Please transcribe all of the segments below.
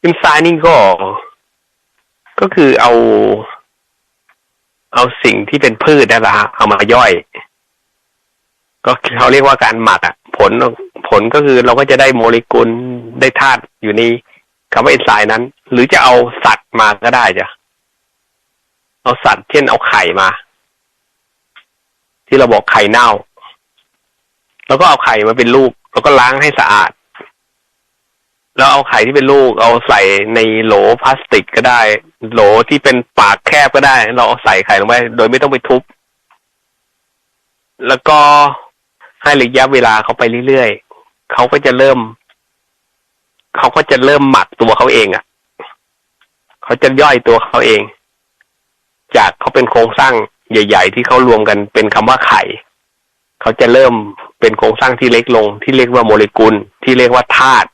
เอนไซม์นี่ก็ ก็คือเอา เอาสิ่งที่เป็นพืชนั่นแหละฮะเอามาย่อย ก็เขาเรียกว่าการหมักอะ ผลผลก็คือเราก็จะได้โมเลกุลได้ธาตุอยู่ในคำว่าเอนไซม์นั้น หรือจะเอาสัตว์มาก็ได้จ้ะเอาสัตว์เช่นเอาไข่มา ที่เราบอกไข่เน่า แล้วก็เอาไข่มาเป็นลูก แล้วก็ล้างให้สะอาด แล้วเอาไข่ที่เป็นลูกเอาใส่ในโหลพลาสติกก็ได้ โหลที่เป็นปากแคบก็ได้ เราเอาใส่ไข่ลงไปโดยไม่ต้องไปทุบ แล้วก็ให้ระยะเวลาเขาไปเรื่อยๆเขาก็จะเริ่ม เขาก็จะเริ่มหมักตัวเขาเองอะ่ะเขาจะย่อยตัวเขาเอง จากเขาเป็นโครงสร้างใหญ่ ๆ ที่เขารวมกันเป็นคำว่าไข่เขาจะเริ่มเป็นโครงสร้างที่เล็กลง ที่เรียกว่าโมเลกุล ที่เรียกว่าธาตุ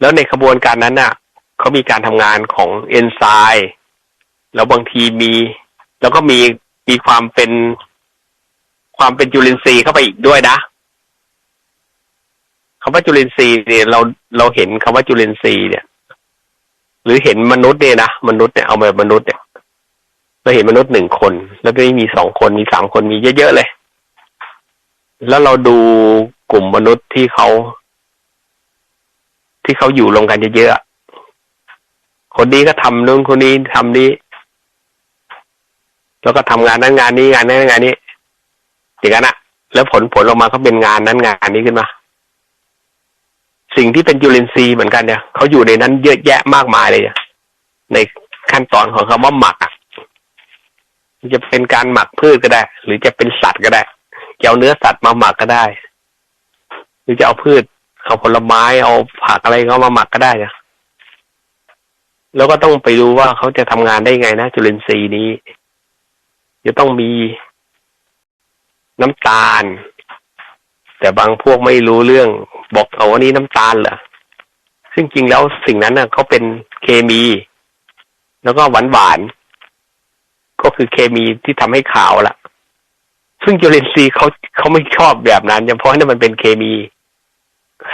แล้วในขบวนการนั้นน่ะเขามีการทำงานของเอนไซม์แล้วบางทีมี แล้วก็มีมีความเป็นความเป็นจุลินทรีย์เข้าไปอีกด้วยนะคำว่าจุลินทรีย์เนี่ยเราเราเห็นคำว่าจุลินทรีย์เนี่ย หรือเห็นมนุษย์เนี่ยนะมนุษย์เนี่ยเอาแบบมนุษย์เนี่ยเราเห็นมนุษย์หนึ่งคน แล้วก็มีสองคนมีสามคนมีเยอะๆเลย แล้วเราดูกลุ่มมนุษย์ที่เขา ที่เขาอยู่รวมกันเยอะๆคนนี้ก็ทำนู่นคนนี้ทำนี้ แล้วก็ทำงานนั้นงานนี้งานนั้นงานนี้อย่างนั้นอะแล้วผลผลออกมาเขาเป็นงานนั้นงานนี้ขึ้นมา สิ่งที่เป็นจุลินทรีย์เหมือนกันเนี่ยเขาอยู่ในนั้นเยอะแยะมากมายเลยเนี่ยในขั้นตอนของคำว่าหมักอะจะเป็นการหมักพืชก็ได้ หรือจะเป็นสัตว์ก็ได้จะเอาเนื้อสัตว์มาหมักก็ได้ หรือจะเอาพืช เอาผลไม้เอาผักอะไรก็มาหมักก็ได้เนี่ยแล้วก็ต้องไปดูว่าเขาจะทำงานได้ไงนะจุลินทรีย์นี้ จะต้องมีน้ำตาล แต่บางพวกไม่รู้เรื่อง บอกเอาวันนี้น้ำตาลเหรอซึ่งจริงแล้วสิ่งนั้นน่ะเขาเป็นเคมี แล้วก็หวานหวานก็คือเคมีที่ทำให้ขาวละซึ่งจุลินทรีย์เขาเขาไม่ชอบแบบนั้นเพราะนั่นมันเป็นเคมี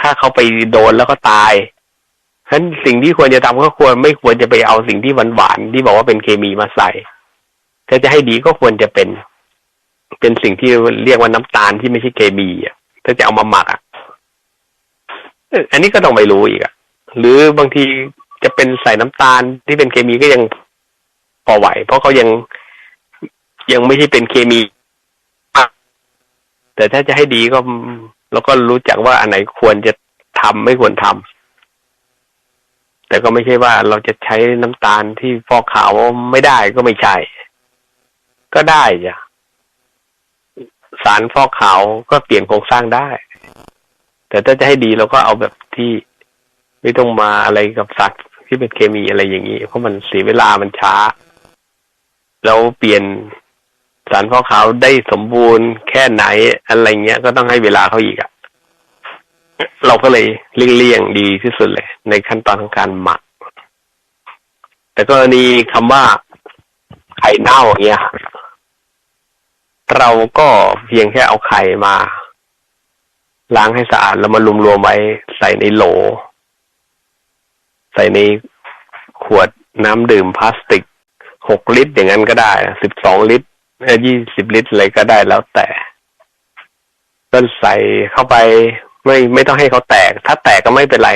ถ้าเขาไปโดนแล้วก็ตายฉะนั้นสิ่งที่ควรจะทำก็ควรไม่ควรจะไปเอาสิ่งที่หวานหวานที่บอกว่าเป็นเคมีมาใส่ถ้าจะให้ดีก็ควรจะเป็น เป็นสิ่งที่เรียกว่าน้ำตาลที่ไม่ใช่เคมีอะถ้าจะเอามาหมักอะอันนี้ก็ต้องไปรู้อีกอะ หรือบางทีจะเป็นใส่น้ำตาลที่เป็นเคมีก็ยังพอไหว เพราะเขายังยังไม่ใช่เป็นเคมีแต่ถ้าจะให้ดีก็ เราก็รู้จักว่าอันไหนควรจะทำไม่ควรทำแต่ก็ไม่ใช่ว่าเราจะใช้น้ำตาลที่ฟอกขาวไม่ได้ก็ไม่ใช่ ก็ได้จ้ะสารฟอกขาวก็เปลี่ยนโครงสร้างได้ แต่ถ้าจะให้ดีเราก็เอาแบบที่ไม่ต้องมาอะไรกับสัตว์ที่เป็นเคมีอะไรอย่างนี้ เพราะมันเสียเวลามันช้าเราเปลี่ยน สารฟอกขาได้สมบูรณ์แค่ไหนอะไรเงี้ยก็ต้องให้เวลาเขาอีกอะเราก็เลยเลี่ยงๆดีที่สุดเลย ในขั้นตอนของการหมัก แต่กรณีคำว่าไข่เน่าอย่างเงี้ยเราก็เพียงแค่เอาไข่มา ล้างให้สะอาดแล้วมารวมๆไว้ใส่ในโหล ใส่ในขวดน้ำดื่มพลาสติกหกลิตรอย่างนั้นก็ได้สิบสองลิตร ยี่สิบลิตรอะไรก็ได้แล้วแต่ก็ใส่เข้าไปไม่ไม่ต้องให้เขาแตก ถ้าแตกก็ไม่เป็นไร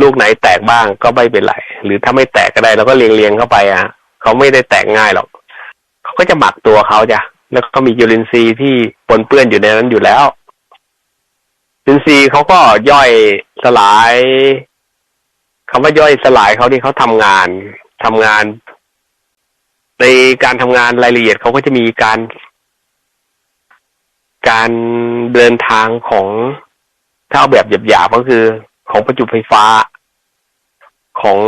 ลูกไหนแตกบ้างก็ไม่เป็นไร หรือถ้าไม่แตกก็ได้เราก็เรียงเรียงเข้าไปอะเขาไม่ได้แตกง่ายหรอกเขาก็จะหมักตัวเขาจ้ะแล้วก็มีจุลินทรีที่ปนเปื้อนอยู่ในนั้นอยู่แล้วจุลินทรีเขาก็ย่อยสลายคำว่าย่อยสลายเขาที่เขาทำงานทำงาน ในการทำงานรายละเอียดเขาก็จะมีการ การเดินทางของถ้าเอาแบบหยาบๆก็คือของประจุไฟฟ้าของ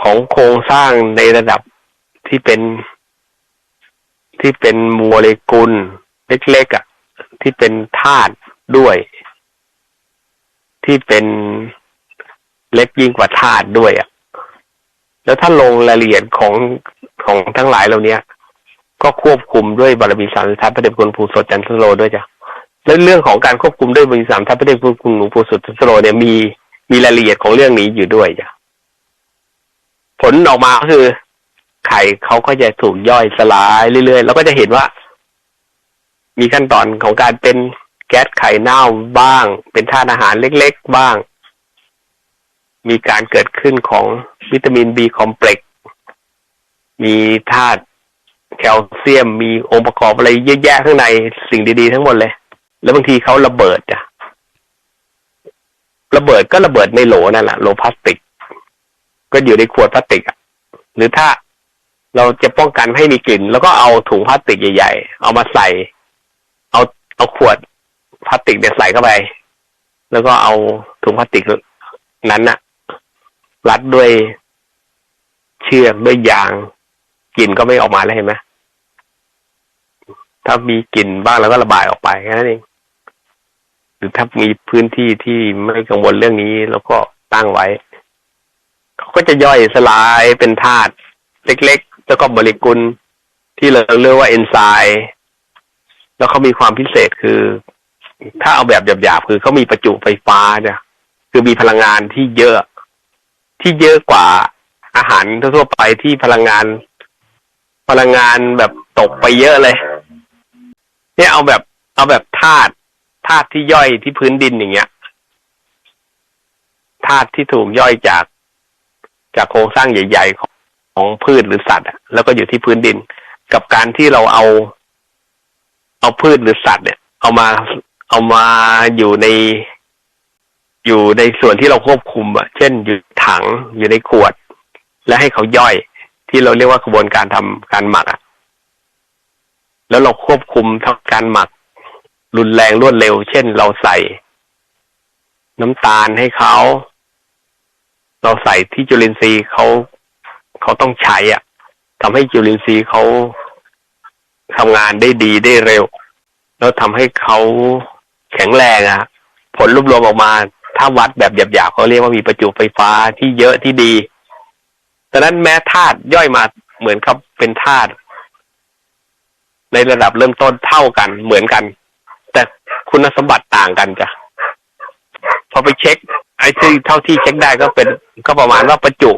ของโครงสร้างในระดับที่เป็นที่เป็นโมเลกุลเล็กๆอะ ที่เป็นธาตุด้วย ที่เป็นเล็กยิ่งกว่าธาตุด้วยอะ แล้วถ้าลงรายละเอียดของของทั้งหลายเหล่านี้ก็ควบคุมด้วยบารมีสามทัพพระเดชคุณภูสดจันทโลด้วยจ้ะแล้วเรื่องของการควบคุมด้วยบารมีสามทัพพระเดชคุณหลวงปู่สุดจันทโลเนี่ยมีมีรายละเอียดของเรื่องนี้อยู่ด้วยจ้ะผลออกมาก็คือ ไข่เขาก็จะถูกย่อยสลายเรื่อยๆ แล้วก็จะเห็นว่า มีขั้นตอนของการเป็นแก๊สไข่เน่าบ้าง เป็นธาตุอาหารเล็ก ๆ บ้าง มีการเกิดขึ้นของวิตามินบีคอมเพล็กซ์มีธาตุแคลเซียม มีองค์ประกอบอะไรเยอะแยะข้างในสิ่งดี ๆ ทั้งหมดเลย แล้วบางทีเขาระเบิดจ้ะระเบิดก็ระเบิดในโหลนั่นแหละโหลพลาสติก ก็อยู่ในขวดพลาสติกอะหรือถ้าเราจะป้องกันให้มีกลิ่น แล้วก็เอาถุงพลาสติกใหญ่ๆ เอามาใส่ เอาเอาขวดพลาสติกเนี่ยใส่เข้าไป แล้วก็เอาถุงพลาสติกนั้นน่ะ รัดด้วยเชือกด้วยยางกลิ่นก็ไม่ออกมาแล้วเห็นไหมถ้ามีกลิ่นบ้างแล้วก็ระบายออกไปแค่นั้นเองหรือถ้ามีพื้นที่ที่ไม่กังวลเรื่องนี้แล้วก็ตั้งไว้เขาก็จะย่อยสลายเป็นธาตุเล็กๆ แล้วก็โมเลกุลที่เราเรียกว่าเอนไซม์แล้วเขามีความพิเศษคือ ถ้าเอาแบบหยาบๆคือเขามีประจุไฟฟ้าเนี่ย คือมีพลังงานที่เยอะ ที่เยอะกว่าอาหารทั่วไปที่พลังงาน พลังงานแบบตกไปเยอะเลย เนี่ยเอาแบบเอาแบบธาตุธาตุที่ย่อยที่พื้นดินอย่างเงี้ยธาตุที่ถูกย่อยจากจากโครงสร้างใหญ่ ๆ ของของพืชหรือสัตว์อะแล้วก็อยู่ที่พื้นดิน กับการที่เราเอา เอาพืชหรือสัตว์เนี่ย เอามาเอามาอยู่ใน อยู่ในส่วนที่เราควบคุมอะเช่นอยู่ถังอยู่ในขวด และให้เขาย่อย ที่เราเรียกว่ากระบวนการทำการหมักอะแล้วเราควบคุมทั้งการหมัก รุนแรงรวดเร็ว เช่น เราใส่ น้ำตาลให้เขา เราใส่ที่จุลินทรีย์เขาเขาต้องใช้อะทำให้จุลินทรีย์เขาทำงานได้ดีได้เร็ว แล้วทำให้เขาแข็งแรงอะผลรวบรวมออกมา ถ้าวัดแบบหยาบๆเขาเรียกว่ามีประจุไฟฟ้าที่เยอะที่ดีดังนั้นแม้ธาตุย่อยมาเหมือนกับเป็นธาตุในระดับเริ่มต้นเท่ากันเหมือนกัน แต่คุณสมบัติต่างกันจ้ะพอไปเช็ค ไอ้ที่เท่าที่เช็คได้ก็เป็นก็ประมาณว่าประจุ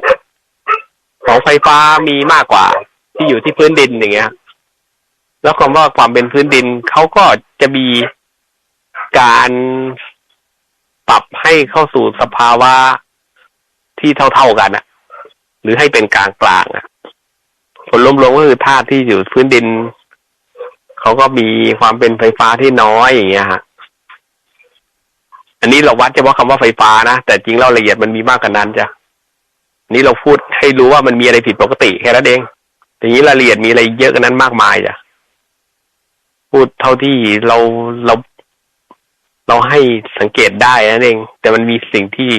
ของไฟฟ้ามีมากกว่า ที่อยู่ที่พื้นดินอย่างเงี้ย แล้วความว่าความเป็นพื้นดินเขาก็จะมีการ ปรับให้เข้าสู่สภาวะที่เท่าๆกันอะหรือให้เป็นกลางกลางอะผลรวมๆก็คือธาตุที่อยู่พื้นดินเขาก็มีความเป็นไฟฟ้าที่น้อยอย่างเงี้ยฮะอันนี้เราวัดเฉพาะคำว่าไฟฟ้านะ แต่จริงแล้วละเอียดมันมีมากกว่านั้นจ้ะนี่เราพูดให้รู้ว่ามันมีอะไรผิดปกติแค่นั้นเองทีนี้รายละเอียดมีอะไรเยอะกันนั้นมากมายจ้ะพูดเท่าที่เราเรา เราให้สังเกตได้นั่นเอง แต่มันมีสิ่งที่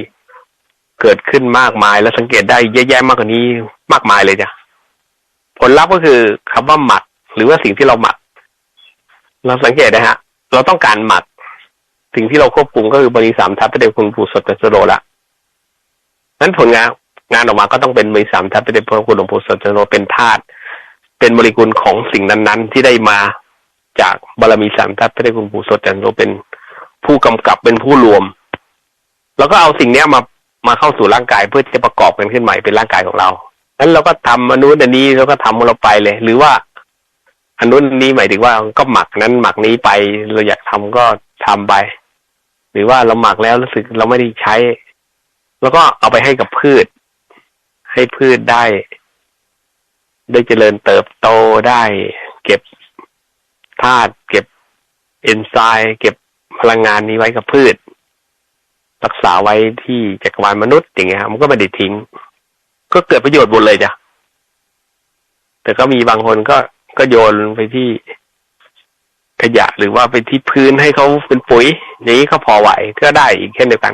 เกิดขึ้นมากมาย แล้วสังเกตได้เยอะแยะมากกว่านี้มากมายเลยจ้ะผลลัพธ์ก็คือคำว่าหมัก หรือว่าสิ่งที่เราหมัก เราสังเกตนะฮะ เราต้องการหมัก สิ่งที่เราควบคุมก็คือบริสามทัพเดคุณผูสดแต่สโรละนั้นผลงานงานออกมาก็ต้องเป็นมีสามทัพเป็นพระคุณหลวงปู่สัจโนเป็นธาตุเป็นโมเลกุลของสิ่งนั้น ๆ ที่ได้มาจากบารมีสามทัพพระคุณปู่สัจโนเป็น ผู้กำกับเป็นผู้รวม แล้วก็เอาสิ่งเนี้ยมามาเข้าสู่ร่างกายเพื่อจะประกอบกันขึ้นใหม่เป็นร่างกายของเรานั้นเราก็ทำอนุนันนี้แล้วก็ทำของเราไปเลย หรือว่าอนุนนี้หมายถึงว่าก็หมักนั้นหมักนี้ไปเราอยากทำก็ทำไป หรือว่าเราหมักแล้วรู้สึกเราไม่ได้ใช้ แล้วก็เอาไปให้กับพืช ให้พืชได้ ได้เจริญเติบโตได้ เก็บธาตุเก็บเอนไซม์เก็บ พลังงานนี้ไว้กับพืช รักษาไว้ที่จักรวาลมนุษย์อย่างเงี้ยมันก็ไม่ได้ทิ้ง ก็เกิดประโยชน์หมดเลยจ้ะแต่ก็มีบางคนก็ก็โยนไปที่ขยะหรือว่าไปที่พื้นให้เขาเป็นปุ๋ย อย่างนี้ก็พอไหวก็ได้อีกเช่นเดียวกัน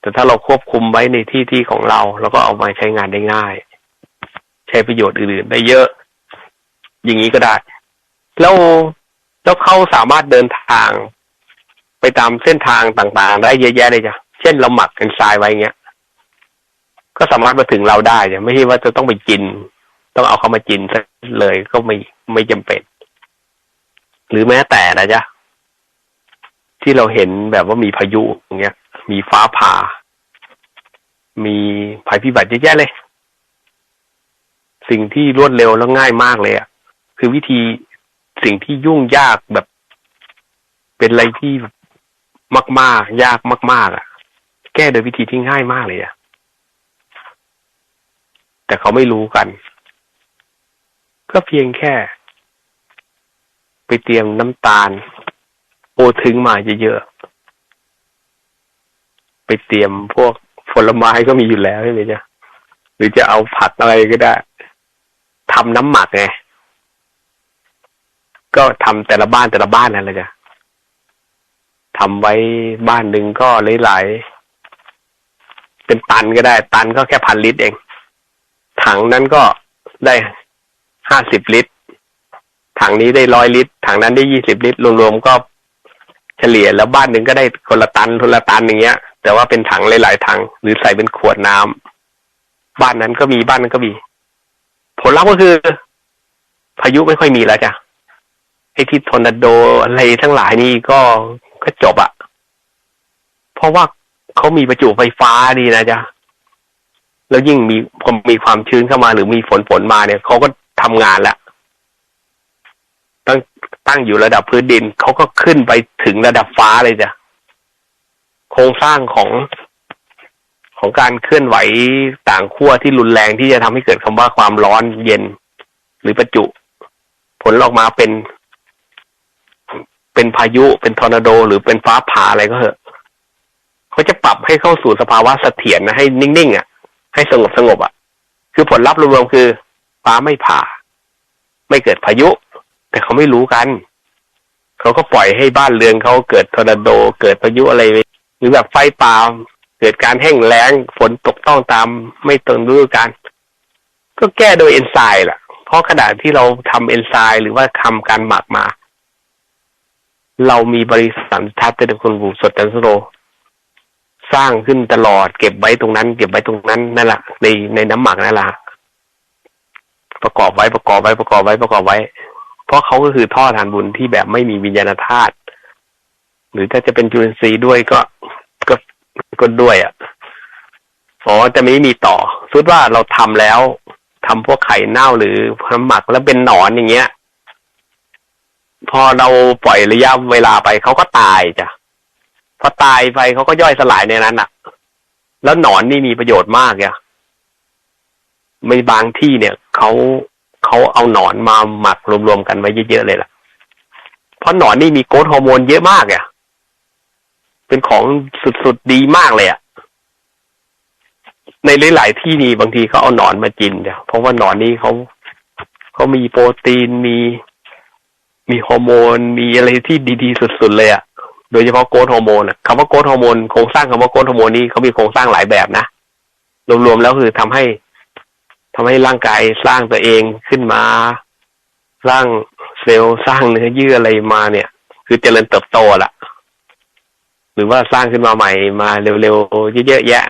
แต่ถ้าเราควบคุมไว้ในที่ที่ของเรา แล้วก็เอามาใช้งานได้ง่าย ใช้ประโยชน์อื่นๆได้เยอะ อย่างนี้ก็ได้ แล้วแล้วเขาสามารถเดินทาง ไปตามเส้นทางต่างๆ ได้เยอะแยะเลยจ้ะเช่นเราหมักกันทรายไว้เงี้ย ก็สามารถมาถึงเราได้จ้ะไม่ใช่ว่าจะต้องไปกิน ต้องเอาเขามากินเลยก็ไม่ไม่จำเป็น หรือแม้แต่นะจ๊ะที่เราเห็นแบบว่ามีพายุอย่างเงี้ย มีฟ้าผ่า มีภัยพิบัติเยอะแยะเลย สิ่งที่รวดเร็วแล้วง่ายมากเลยอะ่ะคือวิธีสิ่งที่ยุ่งยากแบบ เป็นอะไรที่ มากๆ ยากมาก ๆ อะ แก้โดยวิธีที่ง่ายมากเลยอะ่ะ แต่เขาไม่รู้กัน ก็เพียงแค่ ไปเตรียมน้ำตาล โอถึงมาเยอะๆ ไปเตรียมพวกผลไม้ก็มีอยู่แล้วใช่ไหมจ๊ะหรือจะเอาผักอะไรก็ได้ทำน้ำหมักไงก็ทำแต่ละบ้านแต่ละบ้านนั่นแหละจ้ะ ทำไว้บ้านหนึ่งก็หลายๆเป็นตันก็ได้ ตันก็แค่พันลิตรเอง ถังนั้นก็ได้ห้าสิบลิตร ถังนี้ได้ร้อยลิตร ถังนั้นได้ยี่สิบลิตร รวมๆก็เฉลี่ยแล้วบ้านหนึ่งก็ได้คนละตันคนละตันอย่างเงี้ย แต่ว่าเป็นถังหลายๆถัง หรือใส่เป็นขวดน้ำบ้านนั้นก็มีบ้านนั้นก็มี ผลลัพธ์ก็คือ พายุไม่ค่อยมีแล้วจ้ะไอ้ที่ทอร์นาโดอะไรทั้งหลายนี่ก็ ก็จบอะเพราะว่าเขามีประจุไฟฟ้าดีนะจ๊ะแล้วยิ่งมีพอมีความชื้นเข้ามาหรือมีฝนฝนมาเนี่ยเขาก็ทำงานแล้วตั้งตั้งอยู่ระดับพื้นดินเขาก็ขึ้นไปถึงระดับฟ้าเลยจ้ะโครงสร้างของของการเคลื่อนไหวต่างขั้วที่รุนแรงที่จะทำให้เกิดคำว่าความร้อนเย็น หรือประจุ ผลออกมาเป็น เป็นพายุเป็นทอร์นาโด หรือเป็นฟ้าผ่าอะไรก็เหอะเขาจะปรับให้เข้าสู่สภาวะเสถียรนะให้นิ่งๆอะ ให้สงบสงบอะ คือผลลัพธ์รวมๆคือ ฟ้าไม่ผ่า ไม่เกิดพายุ แต่เขาไม่รู้กันเขาก็ปล่อยให้บ้านเรือนเขาเกิดทอร์นาโด เกิดพายุอะไรหรือแบบไฟป่าเกิดการแห้งแล้งฝนตกต้องตามไม่ตรงฤดูกาลก็แก้โดยเอนไซม์แหละเพราะขณะที่เราทำเอนไซม์หรือว่าทำการหมักมา เรามีบริษัททัศน์เป็นคนบูสดจันสโร สร้างขึ้นตลอด เก็บไว้ตรงนั้น เก็บไว้ตรงนั้นนั่นแหละในในน้ำหมักนั่นแหละประกอบไว้ประกอบไว้ประกอบไว้ประกอบไว้ เพราะเขาก็คือท่อทานบุญที่แบบไม่มีวิญญาณธาตุหรือถ้าจะเป็นจุลินทรีย์ด้วยก็ก็ก็ด้วยอะอ๋อจะไม่มีต่อสุดว่าเราทำแล้วทำพวกไข่เน่าหรือน้ำหมักแล้วเป็นหนอนอย่างเงี้ย พอเราปล่อยระยะเวลาไปเขาก็ตายจ้ะพอตายไปเขาก็ย่อยสลายในนั้นอะแล้วหนอนนี่มีประโยชน์มากอะไม่บางที่เนี่ยเขาเขาเอาหนอนมาหมักรวมๆกันไว้เยอะๆเลยล่ะ เพราะหนอนนี่มีโกรทฮอร์โมนเยอะมากอะ เป็นของสุดๆดีมากเลยอะ ในหลายๆที่นี่บางทีเขาเอาหนอนมากินเนี่ยเพราะว่าหนอนนี้เขาเขามีโปรตีนมี มีฮอร์โมน มีอะไรที่ดีๆ สุดๆเลยอะ โดยเฉพาะโกรทฮอร์โมนคำว่าโกรทฮอร์โมนโครงสร้างคำว่าโกรทฮอร์โมนนี่เขามีโครงสร้างหลายแบบนะรวมๆแล้วคือทำให้ทำให้ร่างกายสร้างตัวเองขึ้นมา สร้างเซลล์สร้างเนื้อเยื่ออะไรมาเนี่ย คือเจริญเติบโตละหรือว่าสร้างขึ้นมาใหม่มาเร็วๆเยอะๆแยะ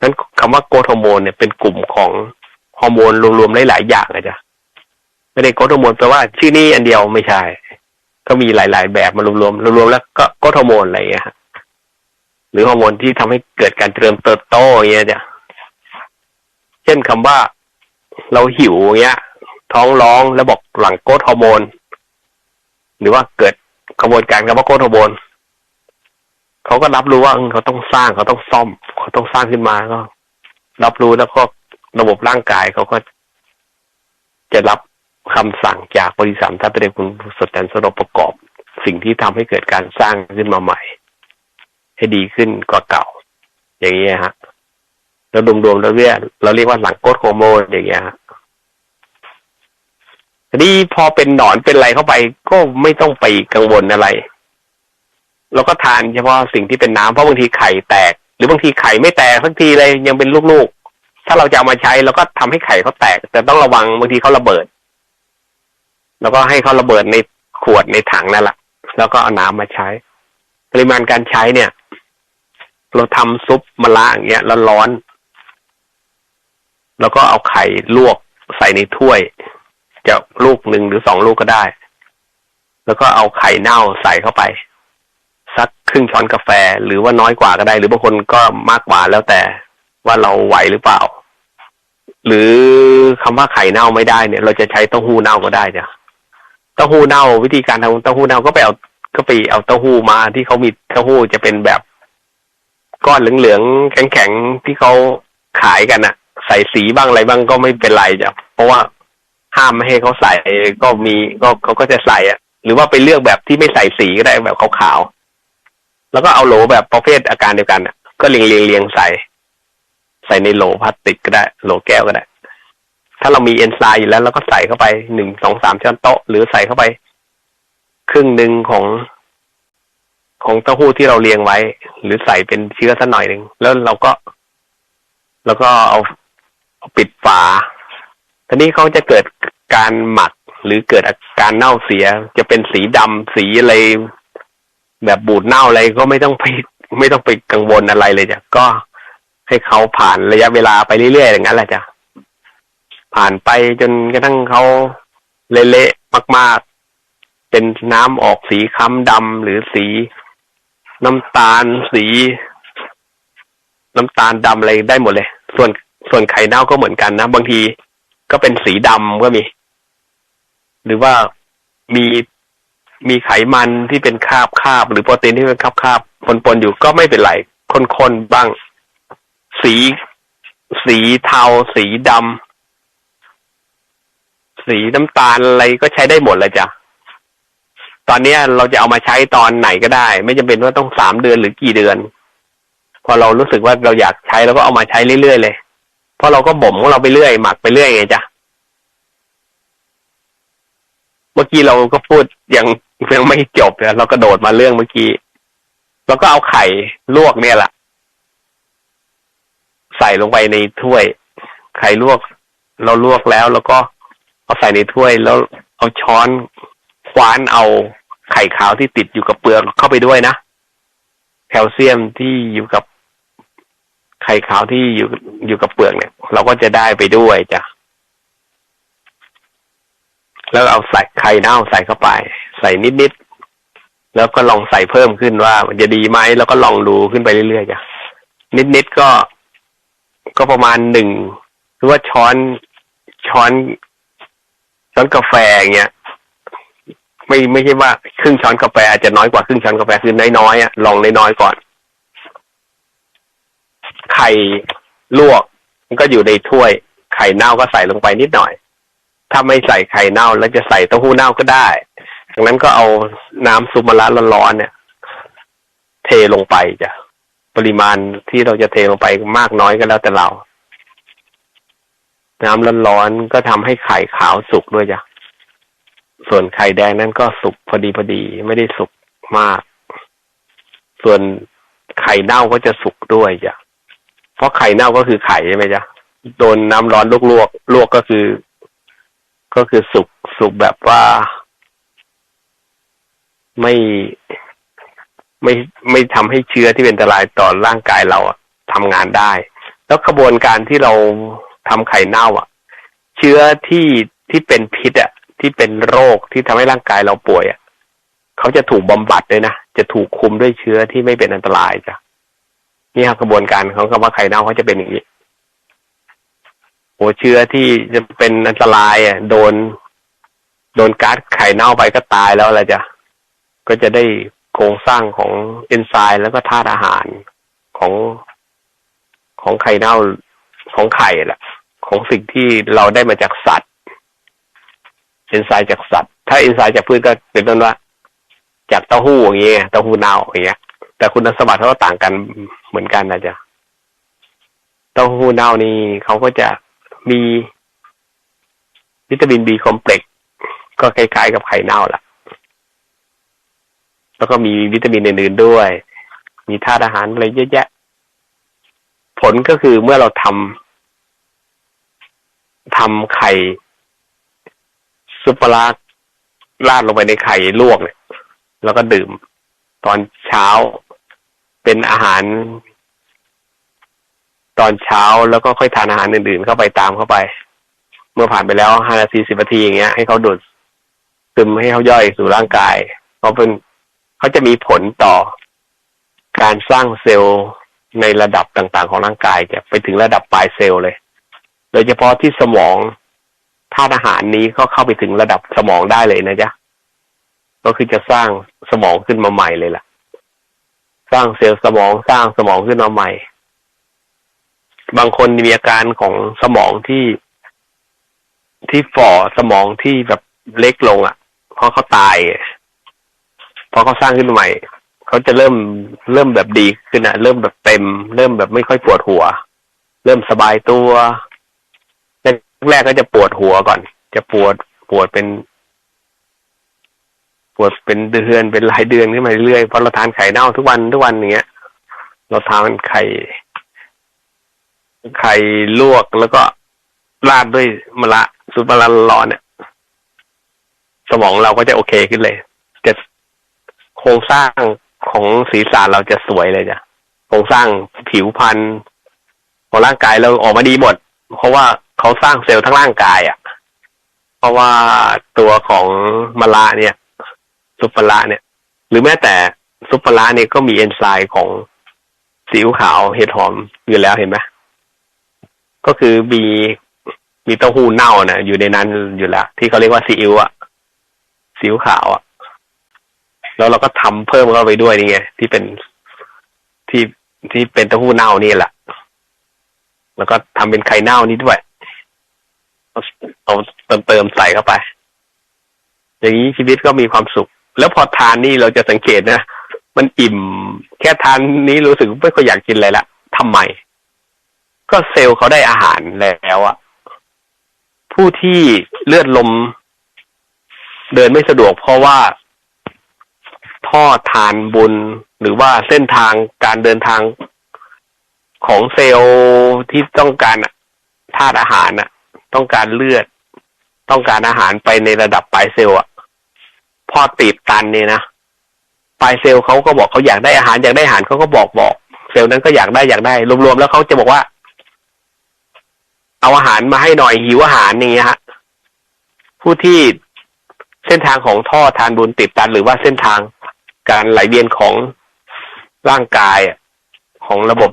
นั้นคำว่าโกรทฮอร์โมนเนี่ยเป็นกลุ่มของฮอร์โมนรวมๆหลายๆอย่างอะจ้ะ ไม่ได้โกรทฮอร์โมนแปลว่าชื่อนี้อันเดียวไม่ใช่ ก็มีหลาย ๆ แบบมารวมๆรวมๆแล้วก็โกรทฮอร์โมนอะไรอย่างเงี้ยหรือฮอร์โมนที่ทำให้เกิดการเจริญเติบโตอย่างเงี้ยจ้ะเช่นคำว่าเราหิวเงี้ย ท้องร้องแล้วบอกหลังโกรทฮอร์โมนหรือว่าเกิดกระบวนการคำว่าโกรทฮอร์โมนเขาก็รับรู้ว่าเขาต้องสร้างเขาต้องซ่อมเขาต้องสร้างขึ้นมาก็ รับรู้แล้วก็ระบบร่างกายเขาก็จะรับ คำสั่งจากบริษัทถ้าเป็นคุณสดแตนสรประกอบ สิ่งที่ทำให้เกิดการสร้างขึ้นมาใหม่ ให้ดีขึ้นกว่าเก่า อย่างเงี้ยฮะแล้วรวมๆแล้วเรียกเราเรียกว่าหลังโกดโฮโมนอย่างเงี้ยฮะทีนี้พอเป็นหนอนเป็นอะไรเข้าไป ก็ไม่ต้องไปกังวลอะไรเราก็ทานเฉพาะสิ่งที่เป็นน้ำเพราะบางทีไข่แตก หรือบางทีไข่ไม่แตกสักทีเลยยังเป็นลูกๆ ถ้าเราจะเอามาใช้เราก็ทำให้ไข่เขาแตก แต่ต้องระวังบางทีเขาระเบิด แล้วก็ให้เขาระเบิดในขวดในถังนั่นแหละแล้วก็เอาน้ำมาใช้ ปริมาณการใช้เนี่ย เราทำซุปมะระอย่างเงี้ยแล้วร้อน แล้วก็เอาไข่ลวกใส่ในถ้วย จะลูกหนึ่งหรือสองลูกก็ได้ แล้วก็เอาไข่เน่าใส่เข้าไป สักครึ่งช้อนกาแฟหรือว่าน้อยกว่าก็ได้ หรือบางคนก็มากกว่าแล้วแต่ว่าเราไหวหรือเปล่า หรือคำว่าไข่เน่าไม่ได้เนี่ย เราจะใช้เต้าหู้เน่าก็ได้จ้ะ ต้าหู้เน่า วิธีการทำเต้าหู้เน่าก็ไปเอาก็ไปเอาเต้าหู้มาที่เขามีเต้าหู้จะเป็นแบบ ก้อนเหลืองๆแข็งๆที่เขาขายกันอะใส่สีบ้างอะไรบ้างก็ไม่เป็นไรจ้ะเพราะว่าห้ามไม่ให้เขาใส่ก็มีก็เขาก็จะใส่อะหรือว่าไปเลือกแบบที่ไม่ใส่สีก็ได้แบบขาวๆแล้วก็เอาโหลแบบประเภทอาการเดียวกันก็เรียงเรียงเรียงใส่ ใส่ในโหลพลาสติกก็ได้โหลแก้วก็ได้ ถ้าเรามีเอนไซม์อยู่แล้วเราก็ใส่เข้าไปหนึ่งสองสามช้อนโต๊ะ หรือใส่เข้าไป ครึ่งหนึ่งของของเต้าหู้ที่เราเรียงไว้ หรือใส่เป็นเชื้อสักหน่อยหนึ่งแล้วเราก็ แล้วก็เอาเอาปิดฝาทีนี้เขาจะเกิดการหมักหรือเกิดอาการเน่าเสีย จะเป็นสีดำสีอะไรแบบบูดเน่าอะไรก็ไม่ต้องไปไม่ต้องไปกังวลอะไรเลยจ้ะก็ให้เขาผ่านระยะเวลาไปเรื่อยๆอย่างนั้นแหละจ้ะ ผ่านไปจนกระทั่งเขาเละๆมาก ๆ เป็นน้ำออกสีค้ำดำหรือสีน้ำตาลสี น้ำตาลดำอะไรได้หมดเลย ส่วนส่วนไข่เน่าก็เหมือนกันนะ บางทีก็เป็นสีดำก็มี หรือว่ามีมีไขมันที่เป็นคราบคราบหรือโปรตีนที่เป็นคราบคราบปนปนอยู่ก็ไม่เป็นไรคนๆบ้าง สี สีเทาสีดำ สีน้ำตาลอะไรก็ใช้ได้หมดเลยจ้ะตอนเนี้ยเราจะเอามาใช้ตอนไหนก็ได้ ไม่จำเป็นว่าต้องสามเดือนหรือกี่เดือน พอเรารู้สึกว่าเราอยากใช้เราก็เอามาใช้เรื่อยๆเลยเพราะเราก็บ่มของเราไปเรื่อยหมักไปเรื่อยไงจ้ะเมื่อกี้เราก็พูดยังยังไม่จบเลยเราก็โดดมาเรื่องเมื่อกี้เราก็เอาไข่ลวกเนี่ยแหละใส่ลงไปในถ้วย ไข่ลวก เราลวกแล้ว แล้วก็ เอาใส่ในถ้วยแล้วเอาช้อนคว้านเอาไข่ขาวที่ติดอยู่กับเปลือกเข้าไปด้วยนะแคลเซียมที่อยู่กับไข่ขาวที่อยู่อยู่กับเปลือกเนี่ย เราก็จะได้ไปด้วยจ้ะแล้วเอาใส่ไข่เน่าใส่เข้าไป ใส่นิดๆแล้วก็ลองใส่เพิ่มขึ้นว่า มันจะดีไหมแล้วก็ลองดูขึ้นไปเรื่อยๆจ้ะนิดๆก็ก็ประมาณหนึ่งหรือว่าช้อนช้อน ช้อนกาแฟอย่างเงี้ยไม่ไม่ใช่ว่าครึ่งช้อนกาแฟอาจจะน้อยกว่าครึ่งช้อนกาแฟคือน้อยๆอะลองน้อยๆก่อนไข่ลวกมันก็อยู่ในถ้วย ไข่เน่าก็ใส่ลงไปนิดหน่อย ถ้าไม่ใส่ไข่เน่าแล้วจะใส่เต้าหู้เน่าก็ได้ดังนั้นก็เอาน้ำซุปมะระร้อนๆเนี่ย เทลงไปจ้ะปริมาณที่เราจะเทลงไปมากน้อยก็แล้วแต่เรา น้ำร้อนๆก็ทำให้ไข่ขาวสุกด้วยจ้ะ ส่วนไข่แดงนั้นก็สุกพอดีพอดีไม่ได้สุกมาก ส่วนไข่เน่าก็จะสุกด้วยจ้ะ เพราะไข่เน่าก็คือไข่ใช่ไหมจ๊ะ โดนน้ำร้อนลวกลวกลวกก็คือ ก็คือสุกสุกแบบว่า ไม่ไม่ไม่ทำให้เชื้อที่เป็นอันตรายต่อร่างกายเราทำงานได้ แล้วกระบวนการที่เรา ทำไข่เน่าอะ เชื้อที่ที่เป็นพิษอะ ที่เป็นโรคที่ทำให้ร่างกายเราป่วยอะเขาจะถูกบำบัดด้วยนะจะถูกคุมด้วยเชื้อที่ไม่เป็นอันตรายจ้ะนี่ครับกระบวนการของคำว่าไข่เน่าเขาจะเป็นอย่างนี้โอ้เชื้อที่จะเป็นอันตรายอะโดน โดนก๊าซไข่เน่าไปก็ตายแล้วอะไรจ้ะก็จะได้โครงสร้างของเอนไซม์แล้วก็ธาตุอาหารของของไข่เน่าของไข่แหละ ของสิ่งที่เราได้มาจากสัตว์เอนไซม์จากสัตว์ ถ้าเอนไซม์จากพืชก็เป็นต้นว่า จากเต้าหู้อย่างเงี้ยเต้าหู้เน่าอย่างเงี้ย แต่คุณสมบัติเขาก็ต่างกันเหมือนกันนะจ๊ะเต้าหู้เน่านี่เขาก็จะมีวิตามินบีคอมเพล็กซ์ก็คล้ายๆกับไข่เน่าแหละแล้วก็มีวิตามินอื่นๆด้วย มีธาตุอาหารอะไรเยอะแยะ ผลก็คือเมื่อเราทำ ทำไข่ซุปเปอร์ลาราดลงไปในไข่ลวกเนี่ย แล้วก็ดื่ม ตอนเช้าเป็นอาหาร ตอนเช้าแล้วก็ค่อยทานอาหารอื่นๆเข้าไปตามเข้าไป เมื่อผ่านไปแล้วห้านาทีสิบนาทีอย่างเงี้ยให้เขาดูดซึมให้เขาย่อยสู่ร่างกายเพราะเป็นเขาจะมีผลต่อการสร้างเซลล์ในระดับต่างๆ ของร่างกายจะไปถึงระดับปลายเซลล์เลย โดยเฉพาะที่สมองธาตุอาหารนี้ก็เข้าไปถึงระดับสมองได้เลยนะจ๊ะก็คือจะสร้างสมองขึ้นมาใหม่เลยล่ะ สร้างเซลล์สมองสร้างสมองขึ้นมาใหม่ บางคนมีอาการของสมองที่ที่ฝ่อสมองที่แบบเล็กลงอะ่ะเพราะเขาตายพอเขาสร้างขึ้นใหม่เขาจะเริ่มเริ่มแบบดีขึ้นอะเริ่มแบบเต็ม เริ่มแบบไม่ค่อยปวดหัว เริ่มสบายตัว แรกก็จะปวดหัวก่อน จะปวดปวดเป็น ปวดเป็นเดือนเป็นหลายเดือนขึ้นมาเรื่อยๆเพราะเราทานไข่เน่าทุกวันทุกวันอย่างเงี้ย เราทานไข่ไข่ลวกแล้วก็ราดด้วยมะระซุปมะระร้อนเนี่ยสมองเราก็จะโอเคขึ้นเลย จะโครงสร้างของศีรษะเราจะสวยเลยจ้ะโครงสร้างผิวพรรณของร่างกายเราออกมาดีหมด เพราะว่า เขาสร้างเซลล์ทั้งร่างกายอะ่ะ เพราะว่าตัวของมะระเนี่ย ซุปมะระเนี่ย หรือแม้แต่ซุปมะระเนี่ยก็มีเอนไซม์ของซีขาวเห็ดหอมอยู่แล้วเห็นไหมก็คือมีมีเต้าหู้เน่านะอยู่ในนั้นอยู่แล้ว ที่เขาเรียกว่าซีอิ๊วอะซีอิ๊วขาวอะแล้วเราก็ทำเพิ่มเข้าไปด้วยนี่ไงที่เป็นที่ที่เป็นเต้าหู้เน่านี่แหละแล้วก็ทำเป็นไข่เน่านี้ด้วย เอาเติมเติมใส่เข้าไป อย่างนี้ชีวิตก็มีความสุข แล้วพอทานนี่เราจะสังเกตนะ มันอิ่ม แค่ทานนี้รู้สึกไม่ค่อยอยากกินอะไรละทำไม ก็เซลล์เขาได้อาหารแล้วอะผู้ที่เลือดลม เดินไม่สะดวก เพราะว่าท่อทานบุญหรือว่าเส้นทางการเดินทางของเซลล์ที่ต้องการธาตุอาหารน่ะ ต้องการเลือด ต้องการอาหารไปในระดับปลายเซลล์อะพอตีบตันเนี่ยนะปลายเซลล์เขาก็บอกเขาอยากได้อาหารอยากได้อาหารเขาก็บอกบอก เซลล์นั้นก็อยากได้อยากได้ รวมๆแล้วเขาจะบอกว่า เอาอาหารมาให้หน่อยหิวอาหารนี่ฮะผู้ที่เส้นทางของท่อทานบุญติดตัน หรือว่าเส้นทางการไหลเวียนของร่างกายของระบบ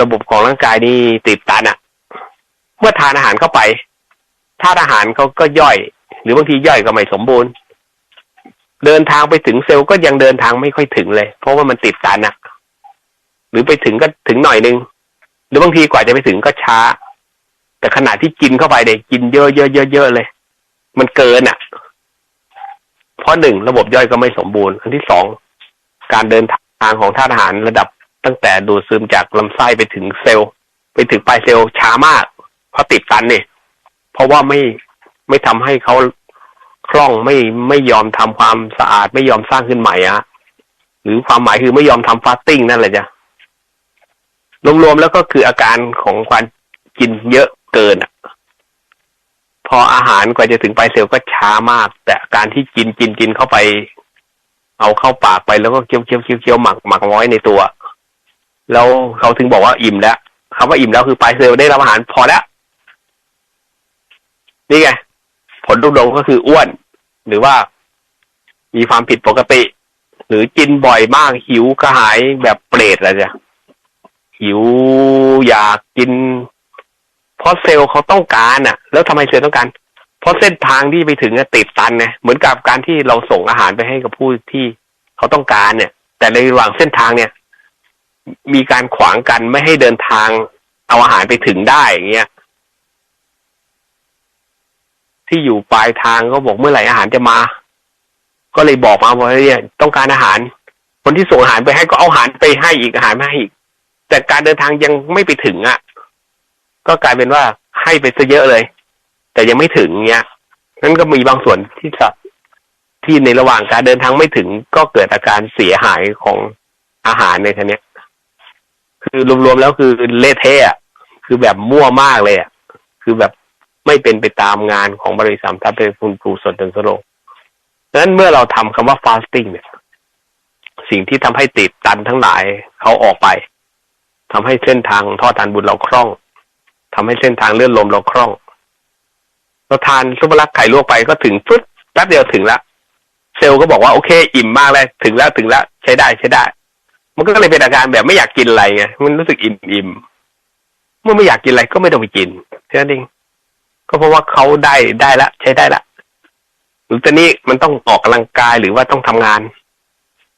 ระบบของร่างกายนี่ติดตันอะ เมื่อทานอาหารเข้าไปธาตุอาหารเขาก็ย่อย หรือบางทีย่อยก็ไม่สมบูรณ์ เดินทางไปถึงเซลล์ก็ยังเดินทางไม่ค่อยถึงเลย เพราะว่ามันติดตันอะหรือไปถึงก็ถึงหน่อยนึง หรือบางทีกว่าจะไปถึงก็ช้า แต่ขณะที่กินเข้าไปเด็กกินเยอะเยอะเยอะเยอะเลย มันเกินอะ เพราะหนึ่งระบบย่อยก็ไม่สมบูรณ์ อันที่สองการเดินทางของธาตุอาหารระดับตั้งแต่ดูดซึมจากลำไส้ไปถึงเซลล์ ไปถึงปลายเซลล์ช้ามาก เพราะติดตันเนี่ยเพราะว่าไม่ไม่ทำให้เขาคล่องไม่ไม่ยอมทำความสะอาดไม่ยอมสร้างขึ้นใหม่อะหรือความหมายคือไม่ยอมทำฟาสติ้งนั่นแหละจ้ะรวมๆแล้วก็คืออาการของการกินเยอะเกินอะ พออาหารกว่าจะถึงปลายเซลล์ก็ช้ามาก แต่การที่กินกินกินเข้าไป เอาเข้าปากไปแล้วก็เคี้ยวเคี้ยวเคี้ยวเคี้ยวหมักหมักไว้ในตัว แล้วเขาถึงบอกว่าอิ่มแล้วคำว่าอิ่มแล้วคือปลายเซลล์ได้รับอาหารพอแล้ว นี่ไงผลรูปลงก็คืออ้วน หรือว่ามีความผิดปกติ หรือกินบ่อยมากหิวกระหายแบบเปรตอะไรจ้ะหิวอยากกิน เพราะเซลล์เขาต้องการอะ แล้วทำไมเซลล์ต้องการ เพราะเส้นทางที่ไปถึงติดตันไงเหมือนกับการที่เราส่งอาหารไปให้กับผู้ที่เขาต้องการเนี่ย แต่ในระหว่างเส้นทางเนี่ย มีการขวางกันไม่ให้เดินทางเอาอาหารไปถึงได้อย่างเงี้ย ที่อยู่ปลายทางก็บอกเมื่อไหร่อาหารจะมา ก็เลยบอกมาว่าเนี่ยต้องการอาหาร คนที่ส่งอาหารไปให้ก็เอาอาหารไปให้อีกอาหารมาให้อีก แต่การเดินทางยังไม่ไปถึงอะ ก็กลายเป็นว่าให้ไปซะเยอะเลย แต่ยังไม่ถึงเนี้ยนั้นก็มีบางส่วนที่สับที่ในระหว่างการเดินทางไม่ถึงก็เกิดอาการเสียหายของอาหารในทีนี้คือรวมๆแล้วคือเละเทะคือแบบมั่วมากเลยอะคือแบบ ไม่เป็นไปตามงานของบริษัททัพเป็นคุณครูสดจนสโลดังนั้นเมื่อเราทำคำว่า fasting เนี่ย สิ่งที่ทำให้ติดตันทั้งหลายเขาออกไปทำให้เส้นทางท่อทานบุญเราคล่องทำให้เส้นทางเลื่อนลมเราคล่องเราทานซุปเปอร์ลักไข่ลวกไปก็ถึงฟึดแป๊บเดียวถึงละเซลล์ก็บอกว่าโอเค อิ่มมากเลยถึงแล้วถึงแล้วใช้ได้ใช้ได้ มันก็เลยเป็นอาการแบบไม่อยากกินอะไรไงมันรู้สึกอิ่มอิ่มเมื่อไม่อยากกินอะไรก็ไม่ต้องไปกินแค่นั้นเอง ก็เพราะว่าเขาได้ได้ละ ใช้ได้ละหรือตอนนี้มันต้องออกกำลังกายหรือว่าต้องทำงาน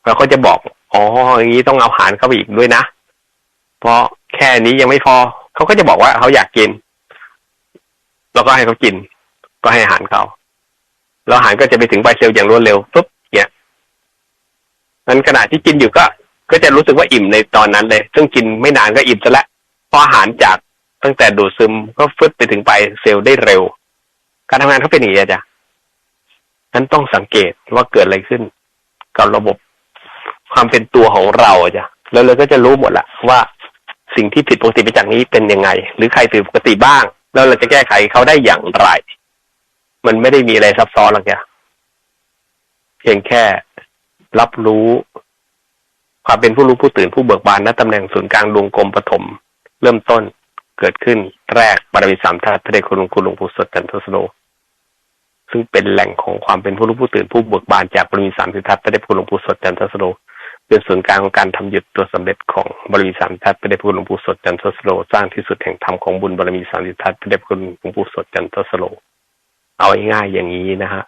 เราก็จะบอกอ๋ออย่างนี้ต้องเอาอาหารเข้าไปอีกด้วยนะ เพราะแค่นี้ยังไม่พอ เขาก็จะบอกว่าเขาอยากกิน เราก็ให้เขากิน ก็ให้อาหารเขาแล้วอาหารก็จะไปถึงใบเซลล์อย่างรวดเร็วปุ๊บเนี่ยนั้นขณะที่กินอยู่ก็ ก็จะรู้สึกว่าอิ่มในตอนนั้นเลย ซึ่งกินไม่นานก็อิ่มซะแล้วเพราะอาหารจาก ตั้งแต่ดูดซึมก็ฟึดไปถึงปลายเซลล์ได้เร็ว การทำงานเขาเป็นอย่างนี้ะจ้ะนั้นต้องสังเกตว่าเกิดอะไรขึ้น กับระบบความเป็นตัวของเราจ้ะแล้วเราก็จะรู้หมดละว่าสิ่งที่ผิดปกติไปจากนี้เป็นยังไง หรือใครผิดปกติบ้าง แล้วเราจะแก้ไขเขาได้อย่างไร มันไม่ได้มีอะไรซับซ้อนหรอกจ้ะเพียงแค่รับรู้ความเป็นผู้รู้ผู้ตื่นผู้เบิกบานณตำแหน่งศูนย์กลางดวงกลมปฐมเริ่มต้น เกิดขึ้นแรกบารมีสามทัศพระเดชคุณหลวงคุณหลวงปู่สดจันทสโลซึ่งเป็นแหล่งของความเป็นผู้รู้ผู้ตื่นผู้เบิกบานจากบารมีสามสิทธัตพระเดชคุณหลวงปู่สดจันทสโลเป็นศูนย์กลางของการทำหยุดตัวสำเร็จของบารมีสามสิทธัตพระเดชคุณหลวงปู่สดจันทสโลสร้างที่สุดแห่งธรรมของบุญบารมีสามสิทธัตพระเดชคุณหลวงปู่สดจันทสโลเอาง่ายๆอย่างนี้นะฮะ